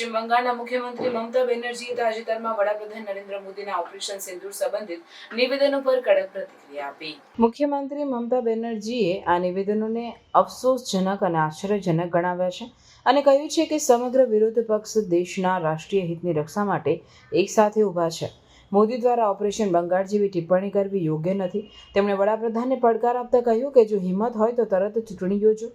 પશ્ચિમ બંગાળના મુખ્યમંત્રી મમતા બેનર્જીએ તાજેતરમાં વડાપ્રધાન નરેન્દ્ર મોદીના ઓપરેશન સિંદૂર સંબંધિત નિવેદનો પર કડક પ્રતિક્રિયા આપી. મુખ્યમંત્રી મમતા બેનર્જીએ આ નિવેદનોને અફસોસજનક અને આશ્ચર્યજનક ગણાવ્યા છે અને કહ્યું છે કે સમગ્ર વિરોધ પક્ષ દેશના રાષ્ટ્રીય હિતની રક્ષા માટે એકસાથે ઊભા છે. મોદી દ્વારા ઓપરેશન બંગાળ જેવી ટિપ્પણી કરવી યોગ્ય નથી. તેમણે વડાપ્રધાનને પડકાર આપતા કહ્યું કે જો હિંમત હોય તો તરત ચૂંટણી યોજો.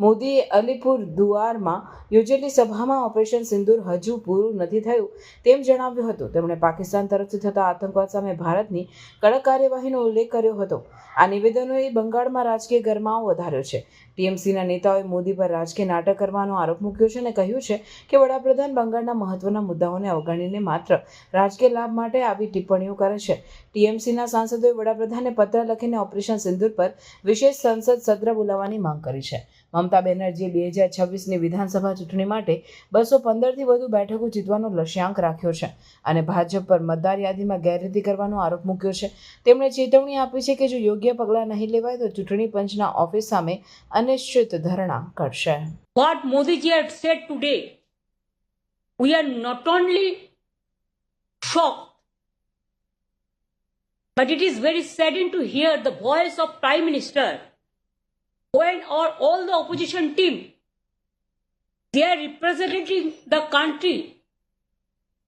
મોદીએ અલીપુર દુઆરમાં યોજેલી સભામાં ઓપરેશન સિંદૂર હજુ પૂરું નથી થયું તેમ જણાવ્યું હતું. તેમણે પાકિસ્તાન તરફથી થતા આતંકવાદ સામે ભારતની કડક કાર્યવાહીનો ઉલ્લેખ કર્યો હતો. આ નિવેદનોએ બંગાળમાં રાજકીય ગરમાવો વધાર્યો છે. ટીએમસીના નેતાઓએ મોદી પર રાજકીય નાટક કરવાનો આરોપ મૂક્યો છે અને કહ્યું છે કે વડાપ્રધાન બંગાળના મહત્વના મુદ્દાઓને અવગણીને માત્ર રાજકીય લાભ માટે આવી ટિપ્પણીઓ કરે છે. ટીએમસીના સાંસદોએ વડાપ્રધાનને પત્ર લખીને ઓપરેશન સિંદૂર પર વિશેષ સંસદ સત્ર બોલાવવાની માંગ કરી છે. મમતા બેનર્જીએ બે હજાર છવ્વીસની વિધાનસભા ચૂંટણી માટે બસો પંદરથી વધુ બેઠકો જીતવાનો લક્ષ્યાંક રાખ્યો છે અને ભાજપ પર મતદાર યાદીમાં ગેરરીતિ કરવાનો આરોપ મૂક્યો છે. તેમણે ચેતવણી આપી છે કે જો યોગ્ય પગલાં નહીં લેવાય તો ચૂંટણી પંચના ઓફિસ સામે અનિશ્ચિત ધરણા કરશે. What Modi ji ji said today we are not only shock but it is very saddening to hear the voice of prime Minister when all, all the opposition team they are representing the country,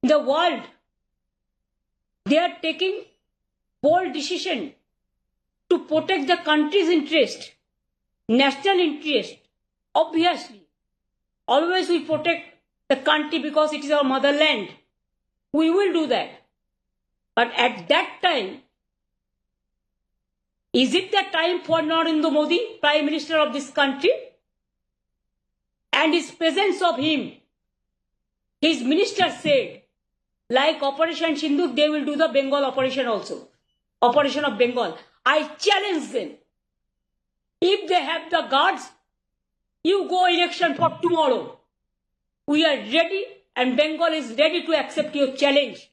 the world. They are taking bold decision to protect the country's interest, national interest. Obviously, always we protect the country because it is our motherland. We will do that. But at that time, is it the time for Narendra Modi, Prime Minister of this country? And his presence of him, his minister said, like Operation Sindhu, they will do the Bengal operation also. Operation of Bengal. I challenge them. If they have the guards, you go election for tomorrow. We are ready and Bengal is ready to accept your challenge.